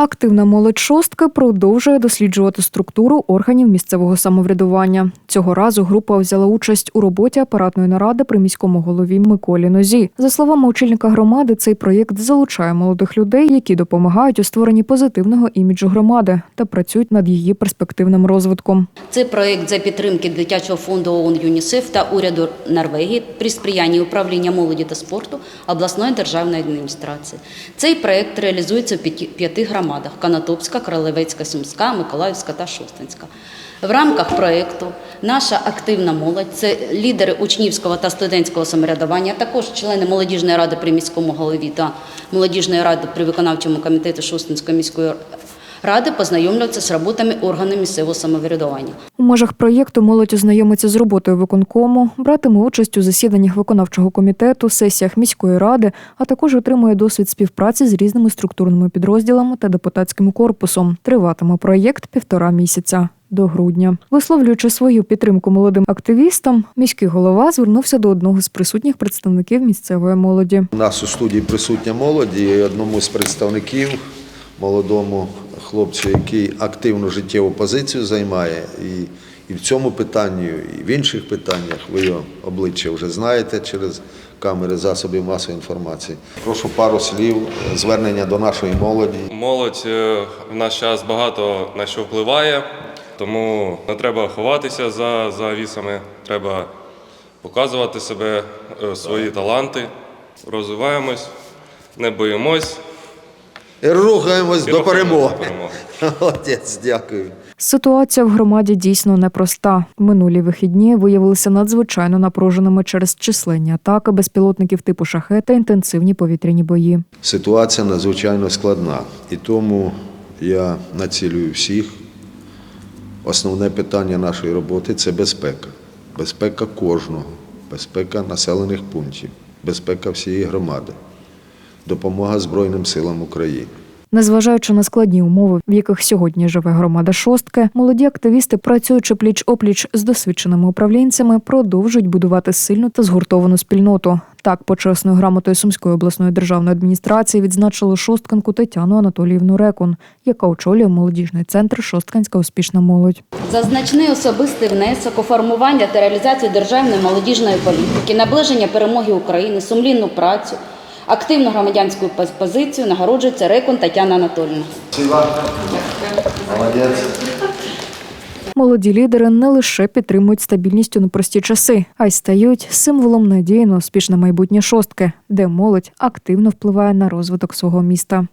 Активна молодь шостки продовжує досліджувати структуру органів місцевого самоврядування. Цього разу група взяла участь у роботі апаратної наради при міському голові Миколі Нозі. За словами очільника громади, цей проєкт залучає молодих людей, які допомагають у створенні позитивного іміджу громади та працюють над її перспективним розвитком. Це проект за підтримки дитячого фонду ООН ЮНІСЕФ та уряду Норвегії при сприянні управління молоді та спорту обласної державної адміністрації. Цей проект реалізується в п'яти- п'яти громадах: Канатопська, Кролевецька, Сумська, Миколаївська та Шостинська. В рамках проєкту наша активна молодь це лідери учнівського та студентського самоврядування, також члени молодіжної ради при міському голові та молодіжної ради при виконавчому комітеті Шостинської міської ради познайомляться з роботами органів місцевого самоврядування. У межах проєкту молодь ознайомиться з роботою виконкому, братиме участь у засіданнях виконавчого комітету, сесіях міської ради, а також отримує досвід співпраці з різними структурними підрозділами та депутатським корпусом. Триватиме проєкт півтора місяця. До грудня, висловлюючи свою підтримку молодим активістам, міський голова звернувся до одного з присутніх представників місцевої молоді. У нас у студії присутня молодь і одному з представників, молодому хлопцю, який активну життєву позицію займає. І, і в цьому питанні, і в інших питаннях ви його обличчя вже знаєте через камери засобів масової інформації. Прошу пару слів, звернення до нашої молоді. Молодь е, в наш час багато на що впливає, тому не треба ховатися за завісами, треба показувати себе, е, свої таланти, розвиваємось, не боїмось. І рухаємось до перемоги. до перемоги. Молодець, дякую. Ситуація в громаді дійсно непроста. Минулі вихідні виявилися надзвичайно напруженими через численні атаки безпілотників типу шахет та інтенсивні повітряні бої. Ситуація надзвичайно складна, і тому я націлюю всіх. Основне питання нашої роботи це безпека. Безпека кожного, безпека населених пунктів, безпека всієї громади, допомога Збройним силам України. Незважаючи на складні умови, в яких сьогодні живе громада шостки, молоді активісти, працюючи пліч опліч з досвідченими управлінцями, продовжують будувати сильну та згуртовану спільноту. Так, почесною грамотою Сумської обласної державної адміністрації відзначили шостканку Тетяну Анатоліївну Рекун, яка очолює молодіжний центр Шостканська успішна молодь. За значний особистий внесок у формування та реалізацію державної молодіжної політики, наближення перемоги України, сумлінну працю, активну громадянську позицію нагороджується Рекон Тетяна Анатольовна. Молодець. Молоді лідери не лише підтримують стабільність у непрості часи, а й стають символом надії на успішне майбутнє шостки, де молодь активно впливає на розвиток свого міста.